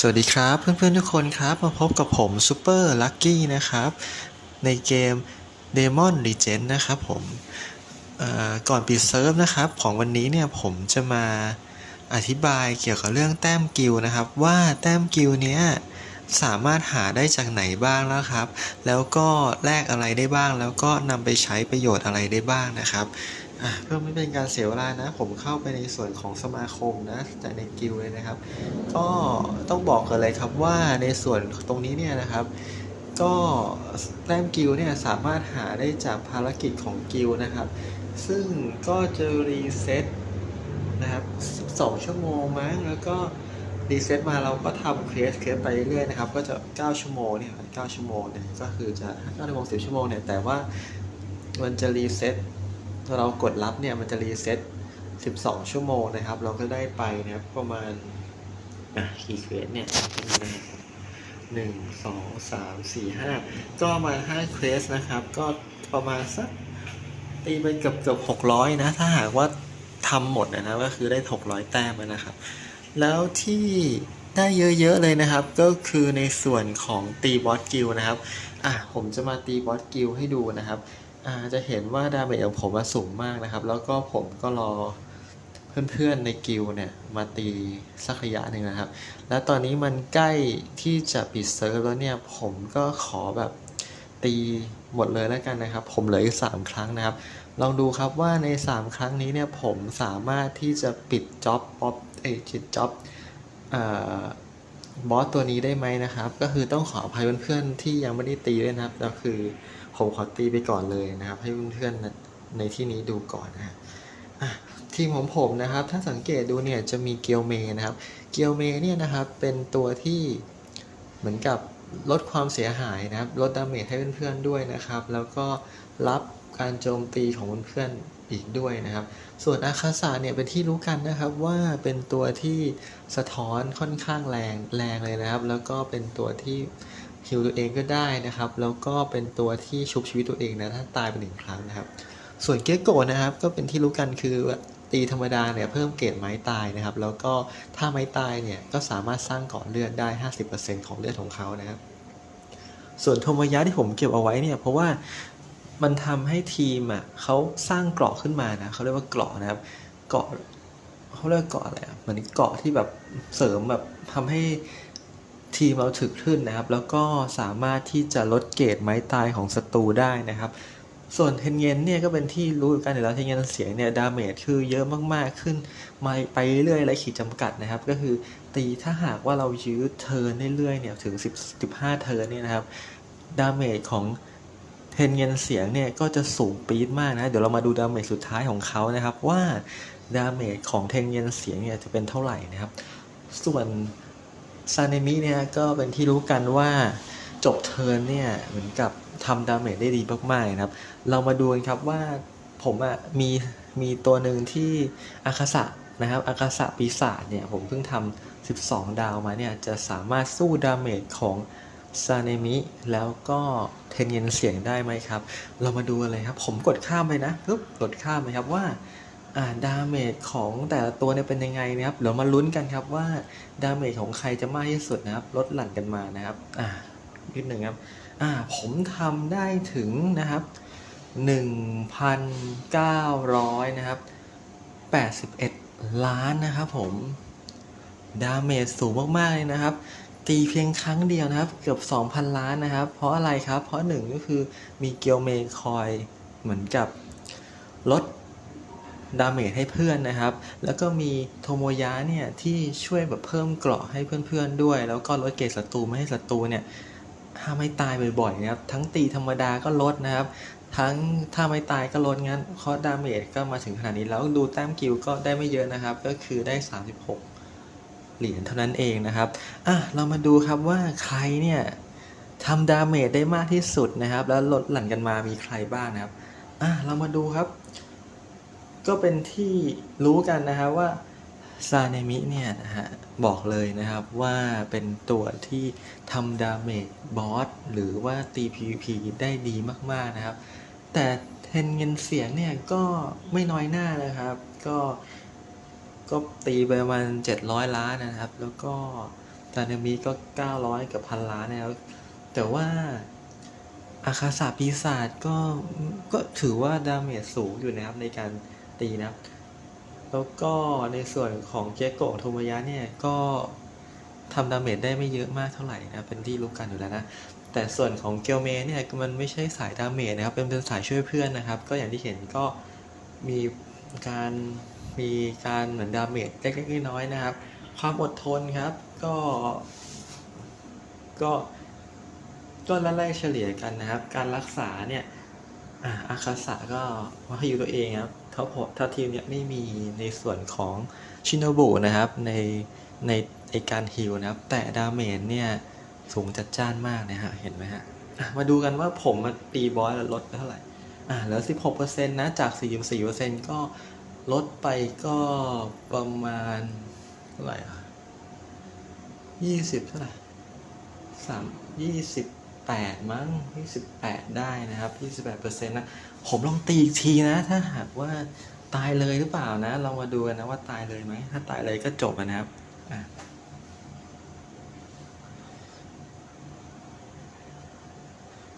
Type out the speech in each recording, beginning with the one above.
สวัสดีครับเพื่อนๆทุกคนครับ มาพบกับผมซูเปอร์ลั c กี้นะครับ ในเกม Demon Legend นะครับผมก่อนปิดเซิร์ฟนะครับ ของวันนี้เนี่ยผมจะมาอธิบายเกี่ยวกับเรื่องแต้มกิลนะครับ ว่าแต้มกิลเนี้ยสามารถหาได้จากไหนบ้างแล้วครับ แล้วก็แลกอะไรได้บ้าง แล้วก็นำไปใช้ประโยชน์อะไรได้บ้างนะครับ เพื่อไม่เป็นการเสียเวลานะ ผมเข้าไปในส่วนของสมาคมนะจากในกิลด์เลยนะครับ ก็ต้องบอกกันเลยครับว่าในส่วนตรงนี้เนี่ยนะครับ ก็แต้มกิลด์เนี่ยสามารถหาได้จากภารกิจของกิลด์นะครับ ซึ่งก็จะรีเซ็ตนะครับ12 ชั่วโมงมั้งแล้วก็รีเซ็ตมาเราก็ทำเคสเคสไปเรื่อยๆนะครับ ก็จะ 9 ชั่วโมงเนี่ย9ชั่วโมงเนี่ยก็คือจะ9ชั่วโมง10 ชั่วโมงเนี่ยแต่ว่ามันจะรีเซ็ต เรากดรับเนี่ยมันจะรีเซ็ต12 ชั่วโมงนะครับ เราก็ได้ไปนะครับประมาณอะกี่เควสเนี่ยหนึ่งสองสามสี่ห้าก็มาห้าเควสนะครับ ก็ประมาณสักตีไปเกือบเกือบหกร้อยนะ ถ้าหากว่าทำหมดนะนะก็คือได้หกร้อยแต้มนะครับ แล้วที่ได้เยอะๆเลยนะครับ ก็คือในส่วนของตีบอสกิลนะครับ อะผมจะมาตีบอสกิลให้ดูนะครับ จะเห็นว่าดาเมจของผมสูงมากนะครับ แล้วก็ผมก็รอเพื่อนๆในกิลเนี่ยมาตีสักระยะหนึ่งนะครับ แล้วตอนนี้มันใกล้ที่จะปิดเซิร์ฟแล้วเนี่ยผมก็ขอแบบตีหมดเลยแล้วกันนะครับ ผมเหลืออีกสามครั้งนะครับ ลองดูครับว่าใน 3 ครั้งนี้เนี่ยผมสามารถที่จะปิดจ็อบป๊อปเอจิตจ็อบอบอสตัวนี้ได้ไหมนะครับ ก็คือต้องขออภัยเพื่อนๆที่ยังไม่ได้ตีด้วยนะครับแล้วคือ ผมขอตีไปก่อนเลยนะครับ ให้เพื่อนๆในที่นี้ดูก่อนนะฮะทีมของผมนะครับ ถ้าสังเกตดูเนี่ยจะมีเกียวเมนะครับ เกียวเมเนี่ยนะครับเป็นตัวที่เหมือนกับลดความเสียหายนะครับ ลดดาเมจให้เพื่อนๆด้วยนะครับ แล้วก็รับการโจมตีของเพื่อนๆอีกด้วยนะครับ ส่วนอาคาสะเนี่ยเป็นที่รู้กันนะครับว่าเป็นตัวที่สะท้อนค่อนข้างแรงแรงเลยนะครับ แล้วก็เป็นตัวที่ ฮิวตัวเองก็ได้นะครับ แล้วก็เป็นตัวที่ชุบชีวิตตัวเองนะถ้าตายไปหนึ่งครั้งนะครับ ส่วนเกโกะนะครับ ก็เป็นที่รู้กันคือตีธรรมดาเนี่ยเพิ่มเกรดไม้ตายนะครับ แล้วก็ถ้าไม้ตายเนี่ยก็สามารถสร้างเกาะเลือดได้ 50%ของเลือดของเขานะครับ ส่วนโทมยะที่ผมเก็บเอาไว้เนี่ยเพราะว่ามันทำให้ทีมอะเขาสร้างเกราะขึ้นมานะเขาเรียกว่าเกราะนะครับเกราะเขาเรียกเกราะอะไรอะเหมือนเกราะที่แบบเสริมแบบทำให้ ทีมเราถึกขึ้นนะครับ แล้วก็สามารถที่จะลดเกรดไม้ตายของศัตรูได้นะครับ ส่วนเทนเยนเนี่ยก็เป็นที่รู้กันอยู่แล้วเทนเยนเสียงเนี่ยดาเมจคือเยอะมากๆขึ้นมาไปเรื่อยๆและขีดจำกัดนะครับ ก็คือตีถ้าหากว่าเรายื้อเทิร์นเรื่อยๆเนี่ยถึง 10 15 เทิร์นเนี่ยนะครับดาเมจของเทนเยนเสียงเนี่ยก็จะสูงปี๊ดมากนะเดี๋ยวเรามาดูดาเมจสุดท้ายของเขานะครับว่าดาเมจของเทนเยนเสียงเนี่ยจะเป็นเท่าไหร่นะครับ ส่วน ซาเนมิเนี่ยก็เป็นที่รู้กันว่าจบเทิร์นเนี่ยเหมือนกับทำดาเมจได้ดีมากๆนะครับ เรามาดูกันครับว่าผมอะมีมีตัวหนึ่งที่อาคาสะนะครับอาคาสะปีศาจเนี่ยผมเพิ่งทำ 12 ดาวมาเนี่ยจะสามารถสู้ดาเมจของซาเนมิแล้วก็เทนเยนเสียงได้ไหมครับ เรามาดูเลยครับ ผมกดข้ามไปนะปึ๊บกดข้ามไปครับว่า ดาเมจของแต่ละตัวเนี่ยเป็นยังไงนะครับเดี๋ยวมาลุ้นกันครับว่าดาเมจของใครจะมากที่สุดนะครับลดหลั่นกันมานะครับอ่านิดหนึ่งครับอ่าผมทำได้ถึงนะครับ 1,900 นะครับ 81 ล้านนะครับผม ดาเมจสูงมากๆเลยนะครับ ตีเพียงครั้งเดียวนะครับ เกือบ 2,000 ล้านนะครับ เพราะอะไรครับ เพราะหนึ่งก็คือมีเกียวเมคอยเหมือนกับลด ดาเมจให้เพื่อนนะครับ แล้วก็มีโทโมยะเนี่ยที่ช่วยแบบเพิ่มเกราะให้เพื่อนๆด้วย แล้วก็ลดเกรดศัตรูไม่ให้ศัตรูเนี่ยถ้าไม่ตายบ่อยๆนะครับ ทั้งตีธรรมดาก็ลดนะครับ ทั้งถ้าไม่ตายก็ลดงั้นคอสดาเมจก็มาถึงขนาดนี้แล้วดูแต้มกิลก็ได้ไม่เยอะนะครับ ก็คือได้ 36 เหรียญเท่านั้นเองนะครับอะเรามาดูครับว่าใครเนี่ยทำดาเมจได้มากที่สุดนะครับ แล้วลดหลั่นกันมามีใครบ้างนะครับอะเรามาดูครับ ก็เป็นที่รู้กันนะครับว่าซาเนมิเนี่ยนะฮะบอกเลยนะครับว่าเป็นตัวที่ทำดาเมจบอสหรือว่าตี PVP ได้ดีมากๆนะครับ แต่เทนเงินเสียงเนี่ยก็ไม่น้อยหน้านะครับ ก็ก็ตีไปประมาณ 700 ล้านนะครับ แล้วก็ตาเนมิก็เก้าร้อยกับพันล้านแล้วแต่ว่าอาคาสาปีศาจก็ก็ถือว่าดาเมจสูงอยู่นะครับในการ ตีนะครับ แล้วก็ในส่วนของเจโกะโทมยะเนี่ยก็ทำดาเมจได้ไม่เยอะมากเท่าไหร่นะเป็นที่รู้กันอยู่แล้วนะแต่ส่วนของเกลเมเนี่ยมันไม่ใช่สายดาเมจนะครับเป็นเป็นสายช่วยเพื่อนนะครับ ก็อย่างที่เห็นก็มีการมีการเหมือนดาเมจเล็กๆน้อยๆนะครับ ความอดทนครับก็ก็ก็ละไล่เฉลี่ยกันนะครับ การรักษาเนี่ยอาอาคาสะก็มาให้อยู่ตัวเองครับ ถ้าพอถ้าทีมเนี่ยไม่มีในส่วนของชินโนบุนะครับในในในการฮิลนะครับ แต่ดาเมจเนี่ยสูงจัดจ้านมากนะฮะเห็นไหมฮะมาดูกันว่าผมมาตีบอสลดไปเท่าไหร่อ่าเหลือ 16%นะจาก 44%ก็ลดไปก็ประมาณเท่าไหร่อะ20 เท่าไหร่สา มยี่สิบแปดมั้งยี่สิบแปดได้นะครับยี่สิบแปดเปอร์เซ็นต์นะ ผมลองตีอีกทีนะ ถ้าหากว่าตายเลยหรือเปล่านะ ลองมาดูกันนะว่าตายเลยไหม ถ้าตายเลยก็จบนะครับอะ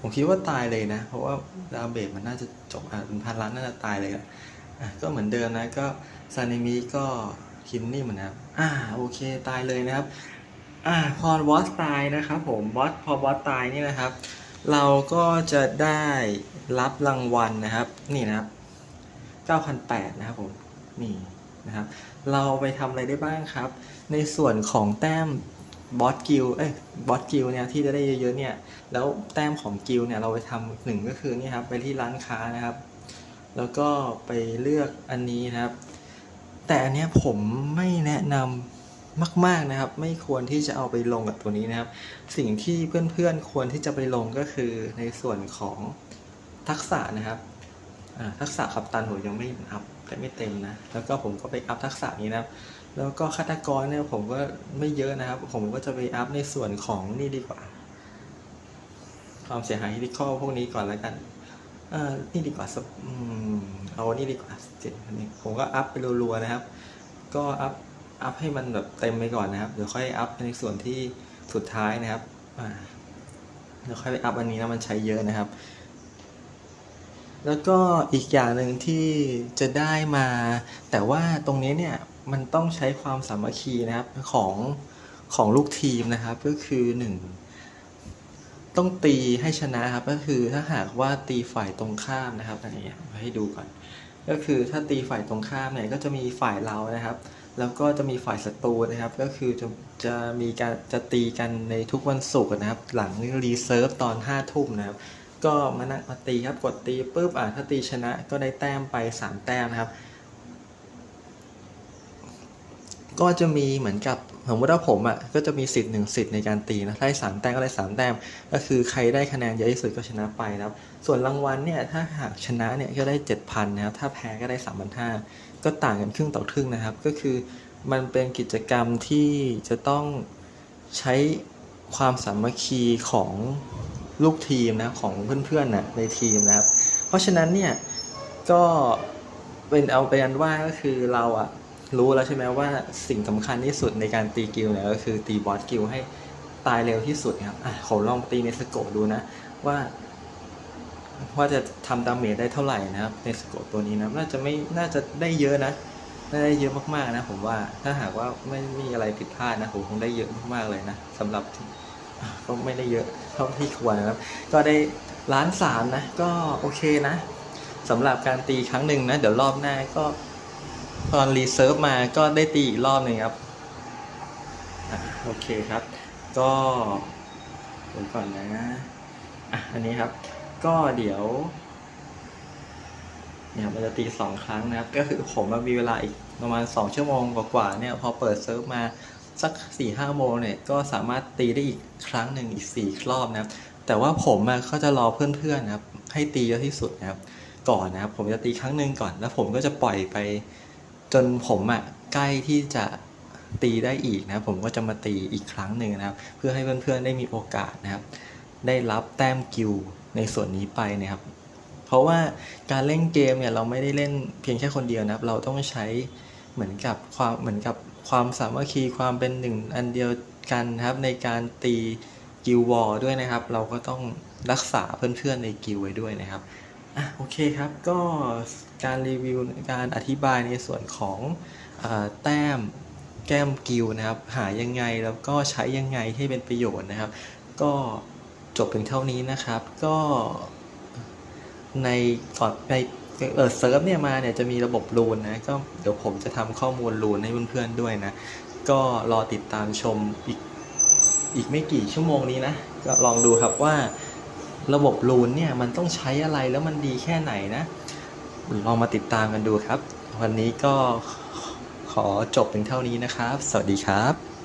ผมคิดว่าตายเลยนะ เพราะว่าดาวเบสมันน่าจะจบอะเป็นพันล้านน่าจะตายเลยอะก็เหมือนเดิมนะ ก็ซานิมิก็คิมนี่เหมือนนะครับอ่าโอเค ตายเลยนะครับ อ่าพอบอสตายนะครับผมบอสพอบอสตายนี่นะครับ เราก็จะได้รับรางวัลนะครับ นี่นะครับ9,800นะครับผมนี่นะครับ เราไปทำอะไรได้บ้างครับ ในส่วนของแต้มบอสกิลเอ้ยบอสกิลเนี่ยที่จะได้เยอะๆเนี่ย แล้วแต้มของกิลเนี่ยเราไปทำหนึ่งก็คือนี่ครับไปที่ร้านค้านะครับ แล้วก็ไปเลือกอันนี้นะครับ แต่อันเนี้ยผมไม่แนะนำ มาก ๆนะครับ ไม่ควรที่จะเอาไปลงกับตัวนี้นะครับ สิ่งที่เพื่อนๆควรที่จะไปลงก็คือในส่วนของทักษะนะครับทักษะขับตันผมยังไม่อัพแต่ไม่เต็มนะ แล้วก็ผมก็ไปอัพทักษะนี้นะครับ แล้วก็ฆาตกรเนี่ยผมก็ไม่เยอะนะครับ ผมก็จะไปอัพในส่วนของนี่ดีกว่า ความเสียหายฮิติคอพวกนี้ก่อนแล้วกันเออนี่ดีกว่าสักเอานี่ดีกว่าเจ็ดนนี้ผมก็อัพไปรัวๆนะครับ ก็อัพ อัพให้มันแบบเต็มไปก่อนนะครับ เดี๋ยวค่อยอัพในส่วนที่สุดท้ายนะครับเดี๋ยวค่อยไปอัพอันนี้นะมันใช้เยอะนะครับ แล้วก็อีกอย่างหนึ่งที่จะได้มา แต่ว่าตรงนี้เนี่ยมันต้องใช้ความสามัคคีนะครับของของลูกทีมนะครับ ก็คือหนึ่งต้องตีให้ชนะครับ ก็คือถ้าหากว่าตีฝ่ายตรงข้ามนะครับอันนี้มาให้ดูก่อน ก็คือถ้าตีฝ่ายตรงข้ามเนี่ยก็จะมีฝ่ายเรานะครับ แล้วก็จะมีฝ่ายศัตรูนะครับ ก็คือจะจะมีการจะตีกันในทุกวันศุกร์นะครับ หลังรีเซิร์ฟตอนห้าทุ่มนะครับ ก็มานั่งมาตีครับกดตีปุ๊บอะถ้าตีชนะก็ได้แต้มไปสามแต้มนะครับ ก็จะมีเหมือนกับ สมมติว่าผมอะก็จะมีสิทธิ์หนึ่งสิทธิ์ในการตีนะได้สามแต้มก็ได้สามแต้ม ก็คือใครได้คะแนนเยอะที่สุดก็ชนะไปนะครับ ส่วนรางวัลเนี่ยถ้าหากชนะเนี่ยก็ได้เจ็ดพันนะครับถ้าแพ้ก็ได้สามพันห้าก็ต่างกันครึ่งต่อครึ่งนะครับ ก็คือมันเป็นกิจกรรมที่จะต้องใช้ความสามัคคีของลูกทีมนะของเพื่อนๆนะในทีมนะครับ เพราะฉะนั้นเนี่ยก็เป็นเอาไปอันว่าก็คือเราอะ รู้แล้วใช่ไหมว่าสิ่งสำคัญที่สุดในการตีกิลเนี่ยก็คือตีบอสกิลให้ตายเร็วที่สุดนะครับอะขอลองตีในสโกดูนะ ว่าว่าจะทำดาเมจได้เท่าไหร่นะครับในสโกตัวนี้นะน่าจะไม่น่าจะได้เยอะนะน่าได้เยอะมากๆนะ ผมว่าถ้าหากว่าไม่มีอะไรผิดพลาดนะผมคงได้เยอะมากๆเลยนะสำหรับก็ไม่ได้เยอะเท่าที่ควรนะครับ ก็ได้ล้านสามนะ ก็โอเคนะสำหรับการตีครั้งหนึ่งนะ เดี๋ยวรอบหน้าก็ ตอนรีเซิร์ฟมาก็ได้ตีอีกรอบหนึ่งครับอโอเคครับ ก็เดี๋ยวก่อนนะอะอันนี้ครับ ก็เดี๋ยว เนี่ยมันจะตีสองครั้งนะครับ ก็คือผมมีเวลาอีกประมาณสองชั่วโมงกว่าๆเนี่ย พอเปิดเซิร์ฟมาสักสี่ห้าโมงเนี่ยก็สามารถตีได้อีกครั้งหนึ่งอีกสี่รอบนะครับ แต่ว่าผมอะก็จะรอเพื่อนๆนะครับ ให้ตีเยอะที่สุดนะครับ ก่อนนะครับ ผมจะตีครั้งหนึ่งก่อน แล้วผมก็จะปล่อยไป จนผมอะใกล้ที่จะตีได้อีกนะผมก็จะมาตีอีกครั้งหนึ่งนะครับ เพื่อให้เพื่อนๆได้มีโอกาสนะครับ ได้รับแต้มกิลในส่วนนี้ไปนะครับ เพราะว่าการเล่นเกมเนี่ยเราไม่ได้เล่นเพียงแค่คนเดียวนะครับ เราต้องใช้เหมือนกับความเหมือนกับความสามัคคีความเป็นหนึ่งอันเดียวกันนะครับในการตีกิลวอร์ด้วยนะครับ เราก็ต้องรักษาเพื่อนๆในกิลไว้ด้วยนะครับ อะโอเคครับ ก็การรีวิวการอธิบายในส่วนของอแต้มแก้มกิลนะครับ หายังไงแล้วก็ใช้ยังไงให้เป็นประโยชน์นะครับ ก็จบเพียงเท่านี้นะครับ ก็ในก่อนในเออเซิร์ฟเนี่ยมาเนี่ยจะมีระบบรูนนะก็เดี๋ยวผมจะทำข้อมูลรูนให้เพื่อนๆด้วยนะ ก็รอติดตามชมอีกอีกไม่กี่ชั่วโมงนี้นะ ก็ลองดูครับว่า ระบบรูนเนี่ยมันต้องใช้อะไรแล้วมันดีแค่ไหนนะ ลองมาติดตามกันดูครับ วันนี้ก็ขอจบเป็นเท่านี้นะครับ สวัสดีครับ